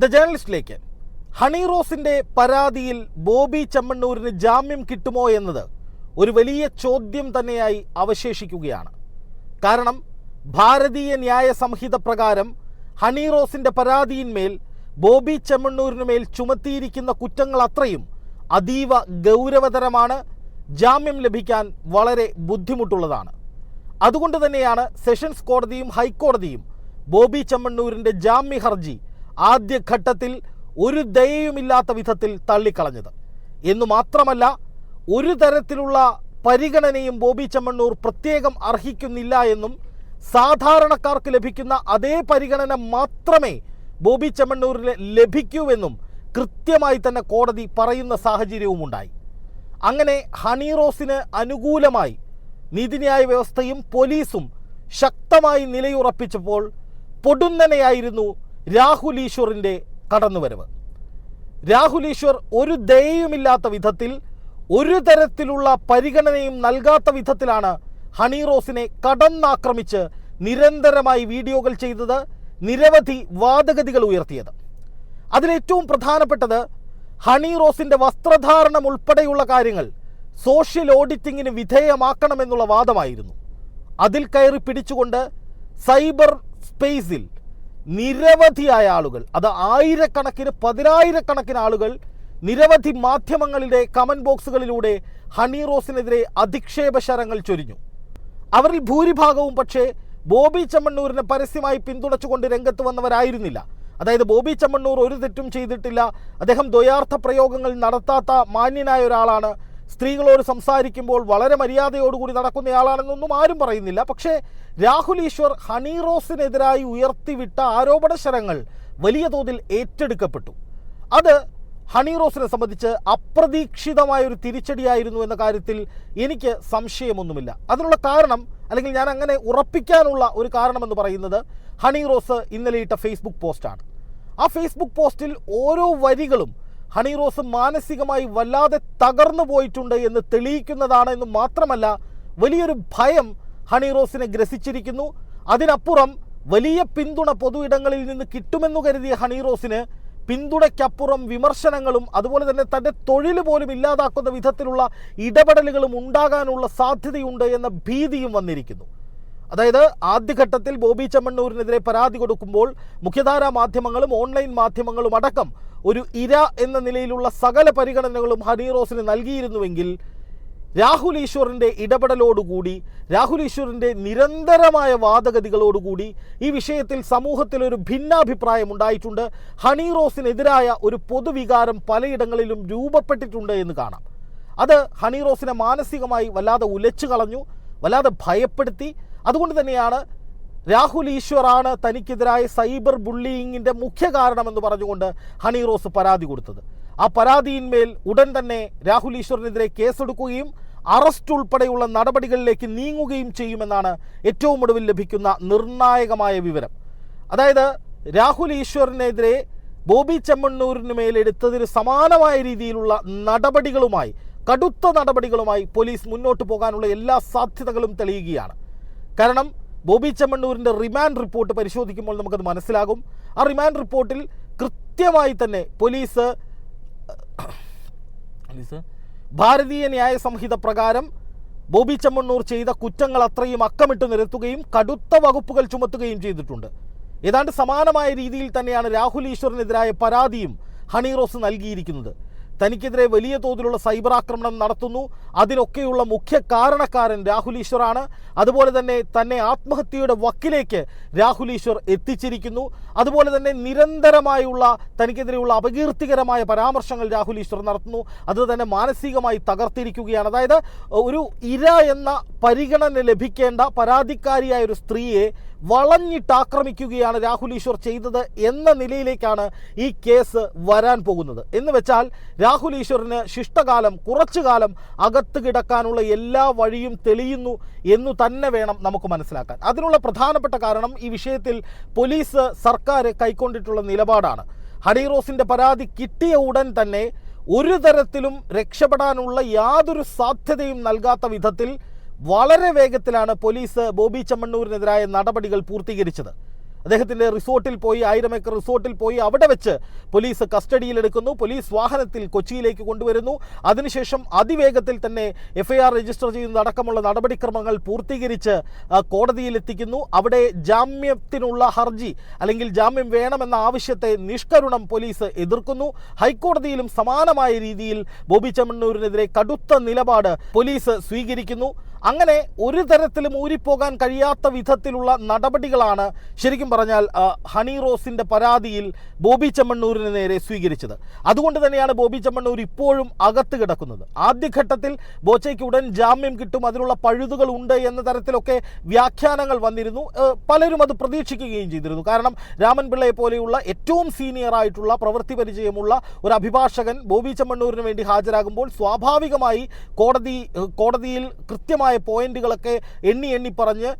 The ജേർണലിസ്റ്റിലേക്ക് honey റോസിന്റെ പരാതിയിൽ ബോബി ചെമ്മണ്ണൂരിന് ജാമ്യം കിട്ടുമോ എന്നത് ഒരു വലിയ ചോദ്യം തന്നെയായി അവശേഷിക്കുകയാണ്. കാരണം ഭാരതീയ ന്യായ സംഹിത പ്രകാരം ഹണി റോസിന്റെ പരാതിയിന്മേൽ ബോബി ചെമ്മണ്ണൂരിന് മേൽ ചുമത്തിയിരിക്കുന്ന കുറ്റങ്ങൾ അത്രയും അതീവ ഗൗരവതരമാണ് ജാമ്യം ലഭിക്കാൻ വളരെ ബുദ്ധിമുട്ടുള്ളതാണ്. അതുകൊണ്ട് തന്നെയാണ് സെഷൻസ് കോടതിയും ഹൈക്കോടതിയും ബോബി ചെമ്മണ്ണൂരിന്റെ ജാമ്യ ഹർജി ആദ്യഘട്ടത്തിൽ ഒരു ദയയുമില്ലാത്ത വിധത്തിൽ തള്ളിക്കളഞ്ഞത്. എന്നു മാത്രമല്ല ഒരു തരത്തിലുള്ള പരിഗണനയും ബോബി ചെമ്മണ്ണൂർ പ്രത്യേകം അർഹിക്കുന്നില്ല എന്നും സാധാരണക്കാർക്ക് ലഭിക്കുന്ന അതേ പരിഗണന മാത്രമേ ബോബി ചെമ്മണ്ണൂരിന് ലഭിക്കൂവെന്നും കൃത്യമായി തന്നെ കോടതി പറയുന്ന സാഹചര്യവും ഉണ്ടായി അങ്ങനെ ഹണിറോസിന് അനുകൂലമായി നീതിന്യായ വ്യവസ്ഥയും പോലീസും ശക്തമായി നിലയുറപ്പിച്ചപ്പോൾ പൊടുന്നനെയായിരുന്നു രാഹുൽ ഈശ്വറിന്റെ കടന്നുവരവ്. രാഹുൽ ഈശ്വർ ഒരു ദയയുമില്ലാത്ത വിധത്തിൽ ഒരു തരത്തിലുള്ള പരിഗണനയും നൽകാത്ത വിധത്തിലാണ് ഹണി റോസിനെ കടന്നാക്രമിച്ച് നിരന്തരമായി വീഡിയോകൾ ചെയ്തത് നിരവധി വാദഗതികൾ ഉയർത്തിയത്. അതിലേറ്റവും പ്രധാനപ്പെട്ടത് ഹണി റോസിന്റെ വസ്ത്രധാരണം ഉൾപ്പെടെയുള്ള കാര്യങ്ങൾ സോഷ്യൽ ഓഡിറ്റിങ്ങിന് വിധേയമാക്കണമെന്നുള്ള വാദമായിരുന്നു. അതിൽ കയറി പിടിച്ചുകൊണ്ട് സൈബർ സ്പേസിൽ നിരവധിയായ ആളുകൾ അത് ആയിരക്കണക്കിന് പതിനായിരക്കണക്കിന് ആളുകൾ നിരവധി മാധ്യമങ്ങളിലെ കമന്റ് ബോക്സുകളിലൂടെ ഹണി റോസിനെതിരെ അധിക്ഷേപ ശരങ്ങൾ ചൊരിഞ്ഞു. അവരിൽ ഭൂരിഭാഗവും പക്ഷേ ബോബി ചെമ്മണ്ണൂരിനെ പരസ്യമായി പിന്തുണച്ചുകൊണ്ട് രംഗത്ത് വന്നവരായിരുന്നില്ല. അതായത് ബോബി ചെമ്മണ്ണൂർ ഒരു തെറ്റും ചെയ്തിട്ടില്ല. അദ്ദേഹം ദ്വയാർത്ഥ പ്രയോഗങ്ങൾ നടത്താത്ത മാന്യനായ ഒരാളാണ്. സ്ത്രീകളോട് സംസാരിക്കുമ്പോൾ വളരെ മര്യാദയോടുകൂടി നടക്കുന്നയാളാണെന്നൊന്നും ആരും പറയുന്നില്ല. പക്ഷേ രാഹുൽ ഈശ്വർ ഹണി റോസിനെതിരായി ഉയർത്തിവിട്ട ആരോപണ ശരങ്ങൾ വലിയ തോതിൽ ഏറ്റെടുക്കപ്പെട്ടു. അത് ഹണിറോസിനെ സംബന്ധിച്ച് അപ്രതീക്ഷിതമായ ഒരു തിരിച്ചടിയായിരുന്നു എന്ന കാര്യത്തിൽ എനിക്ക് സംശയമൊന്നുമില്ല. അതിനുള്ള കാരണം അല്ലെങ്കിൽ ഞാൻ അങ്ങനെ ഉറപ്പിക്കാനുള്ള ഒരു കാരണമെന്ന് പറയുന്നത് ഹണിറോസ് ഇന്നലെ ഇട്ട ഫേസ്ബുക്ക് പോസ്റ്റാണ്. ആ ഫേസ്ബുക്ക് പോസ്റ്റിൽ ഓരോ വരികളും ഹണിറോസ് മാനസികമായി വല്ലാതെ തകർന്നു പോയിട്ടുണ്ട് എന്ന് തെളിയിക്കുന്നതാണ് എന്ന് മാത്രമല്ല വലിയൊരു ഭയം ഹണി റോസിനെ ഗ്രസിച്ചിരിക്കുന്നു. അതിനപ്പുറം വലിയ പിന്തുണ പൊതു ഇടങ്ങളിൽ നിന്ന് കിട്ടുമെന്നു കരുതിയ ഹണി റോസിന് പിന്തുണയ്ക്കപ്പുറം വിമർശനങ്ങളും അതുപോലെ തന്നെ തന്റെ തൊഴിൽ പോലും ഇല്ലാതാക്കുന്ന വിധത്തിലുള്ള ഇടപെടലുകളും ഉണ്ടാകാനുള്ള സാധ്യതയുണ്ട് എന്ന ഭീതിയും വന്നിരിക്കുന്നു. അതായത് ആദ്യഘട്ടത്തിൽ ബോബി ചെമ്മണ്ണൂരിനെതിരെ പരാതി കൊടുക്കുമ്പോൾ മുഖ്യധാരാ മാധ്യമങ്ങളും ഓൺലൈൻ മാധ്യമങ്ങളും അടക്കം ഒരു ഇര എന്ന നിലയിലുള്ള സകല പരിഗണനകളും ഹണി റോസിന് നൽകിയിരുന്നുവെങ്കിൽ രാഹുൽ ഈശ്വറിന്റെ ഇടപെടലോടുകൂടി രാഹുൽ ഈശ്വറിന്റെ നിരന്തരമായ വാദഗതികളോടുകൂടി ഈ വിഷയത്തിൽ സമൂഹത്തിൽ ഒരു ഭിന്നാഭിപ്രായം ഉണ്ടായിട്ടുണ്ട്. ഹണി റോസിനെതിരായ ഒരു പൊതുവികാരം പലയിടങ്ങളിലും രൂപപ്പെട്ടിട്ടുണ്ട് എന്ന് കാണാം. അത് ഹണി റോസിനെ മാനസികമായി വല്ലാതെ ഉലച്ചു കളഞ്ഞു വല്ലാതെ ഭയപ്പെടുത്തി. അതുകൊണ്ട് തന്നെയാണ് രാഹുൽ ഈശ്വറാണ് തനിക്കെതിരായ സൈബർ ബുള്ളിയിങ്ങിന്റെ മുഖ്യ കാരണമെന്ന് പറഞ്ഞുകൊണ്ട് ഹണി റോസ് പരാതി കൊടുത്തത്. ആ പരാതിയിന്മേൽ ഉടൻ തന്നെ രാഹുൽ ഈശ്വറിനെതിരെ കേസെടുക്കുകയും അറസ്റ്റ് ഉൾപ്പെടെയുള്ള നടപടികളിലേക്ക് നീങ്ങുകയും ചെയ്യുമെന്നാണ് ഏറ്റവും ഒടുവിൽ ലഭിക്കുന്ന നിർണായകമായ വിവരം. അതായത് രാഹുൽ ഈശ്വറിനെതിരെ ബോബി ചെമ്മണ്ണൂരിന് മേലെടുത്തതിന് സമാനമായ രീതിയിലുള്ള നടപടികളുമായി കടുത്ത നടപടികളുമായി പോലീസ് മുന്നോട്ട് പോകാനുള്ള എല്ലാ സാധ്യതകളും തെളിയുകയാണ്. കാരണം ബോബി ചെമ്മണ്ണൂരിന്റെ റിമാൻഡ് റിപ്പോർട്ട് പരിശോധിക്കുമ്പോൾ നമുക്കത് മനസ്സിലാകും. ആ റിമാൻഡ് റിപ്പോർട്ടിൽ കൃത്യമായി തന്നെ പോലീസ് ഭാരതീയ ന്യായ സംഹിത പ്രകാരം ബോബി ചെമ്മണ്ണൂർ ചെയ്ത കുറ്റങ്ങൾ അത്രയും അക്കമിട്ട് നിരത്തുകയും കടുത്ത വകുപ്പുകൾ ചുമത്തുകയും ചെയ്തിട്ടുണ്ട്. ഏതാണ്ട് സമാനമായ രീതിയിൽ തന്നെയാണ് രാഹുൽ ഈശ്വറിനെതിരായ പരാതിയും ഹണി റോസ് നൽകിയിരിക്കുന്നത്. തനിക്കെതിരെ വലിയ തോതിലുള്ള സൈബർ ആക്രമണം നടത്തുന്നു. അതിനൊക്കെയുള്ള മുഖ്യ കാരണക്കാരൻ രാഹുൽ ഈശ്വറാണ്. അതുപോലെ തന്നെ തന്നെ ആത്മഹത്യയുടെ വക്കിലേക്ക് രാഹുൽ ഈശ്വർ എത്തിച്ചിരിക്കുന്നു. അതുപോലെ തന്നെ നിരന്തരമായുള്ള തനിക്കെതിരെയുള്ള അപകീർത്തികരമായ പരാമർശങ്ങൾ രാഹുൽ ഈശ്വർ നടത്തുന്നു. അത് തന്നെ മാനസികമായി തകർത്തിരിക്കുകയാണ്. അതായത് ഒരു ഇര എന്ന പരിഗണന ലഭിക്കേണ്ട പരാതിക്കാരിയായ ഒരു സ്ത്രീയെ വളഞ്ഞിട്ട് ആക്രമിക്കുകയാണ് രാഹുൽ ഈശ്വർ ചെയ്തത് എന്ന നിലയിലേക്കാണ് ഈ കേസ് വരാൻ പോകുന്നത്. എന്ന് വെച്ചാൽ രാഹുൽ ഈശ്വറിന് ശിഷ്ടകാലം കുറച്ചു കാലം അകത്ത് കിടക്കാനുള്ള എല്ലാ വഴിയും തെളിയുന്നു എന്നു തന്നെ വേണം നമുക്ക് മനസ്സിലാക്കാൻ. അതിനുള്ള പ്രധാനപ്പെട്ട കാരണം ഈ വിഷയത്തിൽ പോലീസ് സർക്കാർ കൈക്കൊണ്ടിട്ടുള്ള നിലപാടാണ്. ഹണിറോസിന്റെ പരാതി കിട്ടിയ ഉടൻ തന്നെ ഒരു തരത്തിലും രക്ഷപ്പെടാനുള്ള യാതൊരു സാധ്യതയും നൽകാത്ത വിധത്തിൽ വളരെ വേഗത്തിലാണ് പോലീസ് ബോബി ചമ്മണ്ണൂരിനെതിരായ നടപടികൾ പൂർത്തീകരിച്ചത്. അദ്ദേഹത്തിന്റെ റിസോർട്ടിൽ പോയി ആയിരം ഏക്കർ റിസോർട്ടിൽ പോയി അവിടെ വെച്ച് പോലീസ് കസ്റ്റഡിയിലെടുക്കുന്നു. പോലീസ് വാഹനത്തിൽ കൊച്ചിയിലേക്ക് കൊണ്ടുവരുന്നു. അതിനുശേഷം അതിവേഗത്തിൽ തന്നെ എഫ്ഐആർ രജിസ്റ്റർ ചെയ്യുന്നതടക്കമുള്ള നടപടിക്രമങ്ങൾ പൂർത്തീകരിച്ച് കോടതിയിലെത്തിക്കുന്നു. അവിടെ ജാമ്യത്തിനുള്ള ഹർജി അല്ലെങ്കിൽ ജാമ്യം വേണമെന്ന ആവശ്യത്തെ നിഷ്കരുണം പോലീസ് എതിർക്കുന്നു. ഹൈക്കോടതിയിലും സമാനമായ രീതിയിൽ ബോബി ചെമ്മണ്ണൂരിനെതിരെ കടുത്ത നിലപാട് പോലീസ് സ്വീകരിക്കുന്നു. അങ്ങനെ ഒരു തരത്തിലും ഊരിപ്പോകാൻ കഴിയാത്ത വിധത്തിലുള്ള നടപടികളാണ് ശരിക്കും പറഞ്ഞാൽ ഹണി റോസിന്റെ പരാതിയിൽ ബോബി ചെമ്മണ്ണൂരിന് നേരെ സ്വീകരിച്ചത്. അതുകൊണ്ട് തന്നെയാണ് ബോബി ചെമ്മണ്ണൂർ ഇപ്പോഴും അകത്ത് കിടക്കുന്നത്. ആദ്യഘട്ടത്തിൽ ബോച്ചയ്ക്ക് ഉടൻ ജാമ്യം കിട്ടും അതിനുള്ള പഴുതുകൾ ഉണ്ട് എന്ന തരത്തിലൊക്കെ വ്യാഖ്യാനങ്ങൾ വന്നിരുന്നു. പലരും അത് പ്രതീക്ഷിക്കുകയും ചെയ്തിരുന്നു. കാരണം രാമൻ പിള്ളയെ പോലെയുള്ള ഏറ്റവും സീനിയർ ആയിട്ടുള്ള പ്രവൃത്തി പരിചയമുള്ള ഒരു അഭിഭാഷകൻ ബോബി ചെമ്മണ്ണൂരിന് വേണ്ടി ഹാജരാകുമ്പോൾ സ്വാഭാവികമായി കോടതി കോടതിയിൽ കൃത്യമായ പോയിന്റുകളൊക്കെ എണ്ണി എണ്ണി പറഞ്ഞ്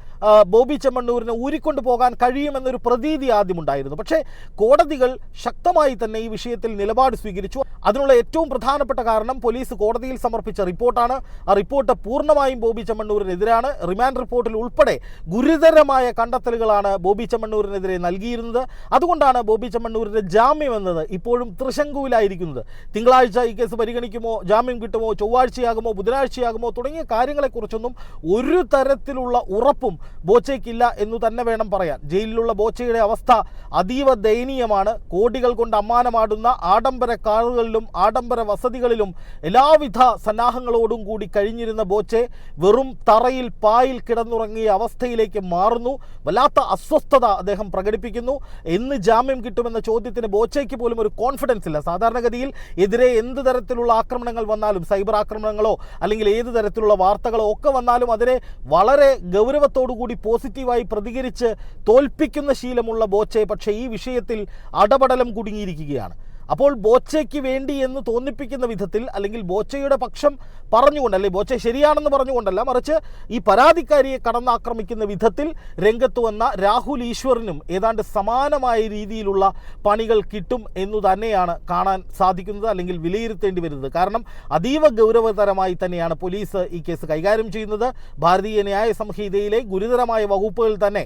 ബോബി ചെമ്മണ്ണൂരിനെ ഊരിക്കൊണ്ടു പോകാൻ കഴിയുമെന്നൊരു പ്രതീതി ആദ്യമുണ്ടായിരുന്നു പക്ഷേ കോടതികൾ ശക്തമായി തന്നെ ഈ വിഷയത്തിൽ നിലപാട് സ്വീകരിച്ചു. അതിനുള്ള ഏറ്റവും പ്രധാനപ്പെട്ട കാരണം പോലീസ് കോടതിയിൽ സമർപ്പിച്ച റിപ്പോർട്ടാണ്. ആ റിപ്പോർട്ട് പൂർണമായും ബോബി ചെമ്മണ്ണൂരിനെതിരാണ്. റിമാൻഡ് റിപ്പോർട്ടിൽ ഉൾപ്പെടെ ഗുരുതരമായ കണ്ടെത്തലുകളാണ് ബോബി ചെമ്മണ്ണൂരിനെതിരെ നൽകിയിരുന്നത്. അതുകൊണ്ടാണ് ബോബി ചെമ്മണ്ണൂരിന്റെ ജാമ്യം എന്നത് ഇപ്പോഴും തൃശങ്കുവിലായിരിക്കുന്നത്. തിങ്കളാഴ്ച ഈ കേസ് പരിഗണിക്കുമോ ജാമ്യം കിട്ടുമോ ചൊവ്വാഴ്ചയാകുമോ ബുധനാഴ്ചയാകുമോ തുടങ്ങിയ കാര്യങ്ങളെക്കുറിച്ചൊന്നും ഒരു തരത്തിലുള്ള ഉറപ്പും ബോച്ചയ്ക്കില്ല എന്ന് തന്നെ വേണം പറയാൻ. ജയിലിലുള്ള ബോച്ചയുടെ അവസ്ഥ അതീവ ദയനീയമാണ്. കോടികൾ കൊണ്ട് അമ്മാനമാടുന്ന ആഡംബര കാറുകളിലും ആഡംബര വസതികളിലും എല്ലാവിധ സന്നാഹങ്ങളോടും കൂടി കഴിഞ്ഞിരുന്ന ബോച്ചെ വെറും തറയിൽ പായിൽ കിടന്നുറങ്ങിയ അവസ്ഥയിലേക്ക് മാറുന്നു. വല്ലാത്ത അസ്വസ്ഥത അദ്ദേഹം പ്രകടിപ്പിക്കുന്നു. എന്ന് ജാമ്യം കിട്ടുമെന്ന ചോദ്യത്തിന് ബോച്ചയ്ക്ക് പോലും ഒരു കോൺഫിഡൻസ് ഇല്ല. സാധാരണഗതിയിൽ എതിരെ എന്ത് തരത്തിലുള്ള ആക്രമണങ്ങൾ വന്നാലും സൈബർ ആക്രമണങ്ങളോ അല്ലെങ്കിൽ ഏത് തരത്തിലുള്ള വാർത്തകളോ ഒക്കെ വന്നാലും അതിനെ വളരെ ഗൗരവത്തോടുകൂടി പോസിറ്റീവായി പ്രതികരിച്ച് തോൽപ്പിക്കുന്ന ശീലമുള്ള ബോച്ചെ പക്ഷേ ഈ വിഷയത്തിൽ അടപടലം കുടുങ്ങിയിരിക്കുകയാണ്. അപ്പോൾ ബോച്ചയ്ക്ക് വേണ്ടി എന്ന് തോന്നിപ്പിക്കുന്ന വിധത്തിൽ അല്ലെങ്കിൽ ബോച്ചയുടെ പക്ഷം പറഞ്ഞുകൊണ്ട് അല്ലെങ്കിൽ ബോച്ച ശരിയാണെന്ന് പറഞ്ഞുകൊണ്ടല്ല മറിച്ച് ഈ പരാതിക്കാരിയെ കടന്നാക്രമിക്കുന്ന വിധത്തിൽ രംഗത്ത് വന്ന രാഹുൽ ഈശ്വറിനും ഏതാണ്ട് സമാനമായ രീതിയിലുള്ള പണികൾ കിട്ടും എന്നു തന്നെയാണ് കാണാൻ സാധിക്കുന്നത് അല്ലെങ്കിൽ വിലയിരുത്തേണ്ടി വരുന്നത്. കാരണം അതീവ ഗൗരവതരമായി തന്നെയാണ് പോലീസ് ഈ കേസ് കൈകാര്യം ചെയ്യുന്നത്. ഭാരതീയ ന്യായ സംഹിതയിലെ ഗുരുതരമായ വകുപ്പുകൾ തന്നെ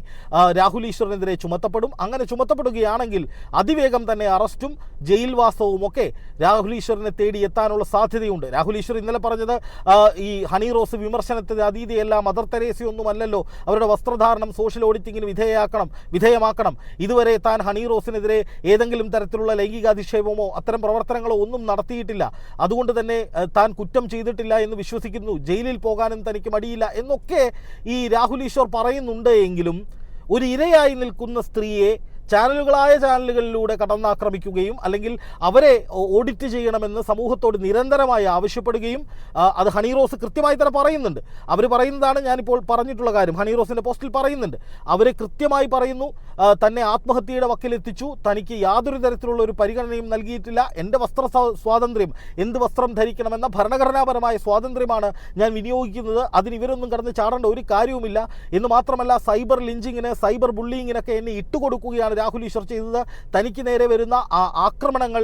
രാഹുൽ ഈശ്വറിനെതിരെ ചുമത്തപ്പെടും. അങ്ങനെ ചുമത്തപ്പെടുകയാണെങ്കിൽ അതിവേഗം തന്നെ അറസ്റ്റും ജയിൽവാസവും ഒക്കെ രാഹുൽ ഈശ്വറിനെ തേടി എത്താനുള്ള സാധ്യതയുണ്ട്. രാഹുൽ ഈശ്വർ ഇന്നലെ പറഞ്ഞത് ഈ ഹണി റോസ് വിമർശനത്തിന് അതീതിയല്ല മദർ തെരേസി ഒന്നുമല്ലല്ലോ. അവരുടെ വസ്ത്രധാരണം സോഷ്യൽ ഓഡിറ്റിങ്ങിന് വിധേയമാക്കണം വിധേയമാക്കണം. ഇതുവരെ താൻ ഹണി റോസിനെതിരെ ഏതെങ്കിലും തരത്തിലുള്ള ലൈംഗികാധിക്ഷേപമോ അത്തരം പ്രവർത്തനങ്ങളോ ഒന്നും നടത്തിയിട്ടില്ല. അതുകൊണ്ട് തന്നെ താൻ കുറ്റം ചെയ്തിട്ടില്ല എന്ന് വിശ്വസിക്കുന്നു. ജയിലിൽ പോകാനും തനിക്ക് മടിയില്ല എന്നൊക്കെ ഈ രാഹുൽ ഈശ്വർ പറയുന്നുണ്ട് എങ്കിലും ഒരു ഇരയായി നിൽക്കുന്ന സ്ത്രീയെ ചാനലുകളായ ചാനലുകളിലൂടെ കടന്നാക്രമിക്കുകയും അല്ലെങ്കിൽ അവരെ ഓഡിറ്റ് ചെയ്യണമെന്ന് സമൂഹത്തോട് നിരന്തരമായി ആവശ്യപ്പെടുകയും അത് ഹണി റോസ് കൃത്യമായി തന്നെ പറയുന്നുണ്ട്. അവർ പറയുന്നതാണ് ഞാനിപ്പോൾ പറഞ്ഞിട്ടുള്ള കാര്യം. ഹണി റോസിന്റെ പോസ്റ്റിൽ പറയുന്നുണ്ട്. അവർ കൃത്യമായി പറയുന്നു തന്നെ ആത്മഹത്യയുടെ വക്കിലെത്തിച്ചു. തനിക്ക് യാതൊരു തരത്തിലുള്ള ഒരു പരിഗണനയും നൽകിയിട്ടില്ല. എന്റെ വസ്ത്ര സ്വാതന്ത്ര്യം എന്ത് വസ്ത്രം ധരിക്കണമെന്ന ഭരണഘടനാപരമായ സ്വാതന്ത്ര്യമാണ് ഞാൻ വിനിയോഗിക്കുന്നത്. അതിന് ഇവരൊന്നും കടന്ന് ചാടേണ്ട ഒരു കാര്യവുമില്ല. എന്ന് മാത്രമല്ല സൈബർ ലിഞ്ചിങ്ങിന് സൈബർ ബുള്ളിങ്ങിനൊക്കെ എന്നെ ഇട്ടുകൊടുക്കുകയാണ് രാഹുൽ ഈശ്വർ ചെയ്തത്. തനിക്ക് നേരെ വരുന്ന ആ ആക്രമണങ്ങൾ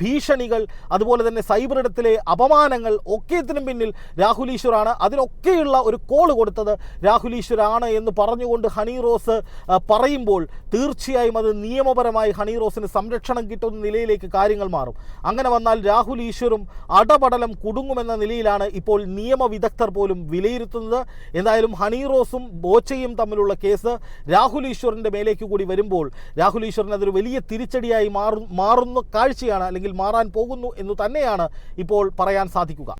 ഭീഷണികൾ അതുപോലെ തന്നെ സൈബർ ഇടത്തിലെ അപമാനങ്ങൾ ഒക്കെത്തിനും പിന്നിൽ രാഹുൽ ഈശ്വറാണ്. അതിനൊക്കെയുള്ള ഒരു കോൾ കൊടുത്തത് രാഹുൽ ഈശ്വരാണ് എന്ന് പറഞ്ഞുകൊണ്ട് ഹണി റോസ് പറയുമ്പോൾ തീർച്ചയായും അത് നിയമപരമായി ഹണി റോസിന് സംരക്ഷണം കിട്ടുന്ന നിലയിലേക്ക് കാര്യങ്ങൾ മാറും. അങ്ങനെ വന്നാൽ രാഹുൽ ഈശ്വറും അടപടലം കുടുങ്ങുമെന്ന നിലയിലാണ് ഇപ്പോൾ നിയമവിദഗ്ധർ പോലും വിലയിരുത്തുന്നത്. എന്തായാലും ഹണി റോസും ബോച്ചയും തമ്മിലുള്ള കേസ് രാഹുൽ ഈശ്വറിന്റെ മേലേക്ക് കൂടി വരുമ്പോൾ രാഹുൽ ഈശ്വറിന് അതൊരു വലിയ തിരിച്ചടിയായി മാറും മാറുന്ന കാഴ്ചയാണ് അല്ലെങ്കിൽ മാറാൻ പോകുന്നു എന്ന് തന്നെയാണ് ഇപ്പോൾ പറയാൻ സാധിക്കുക.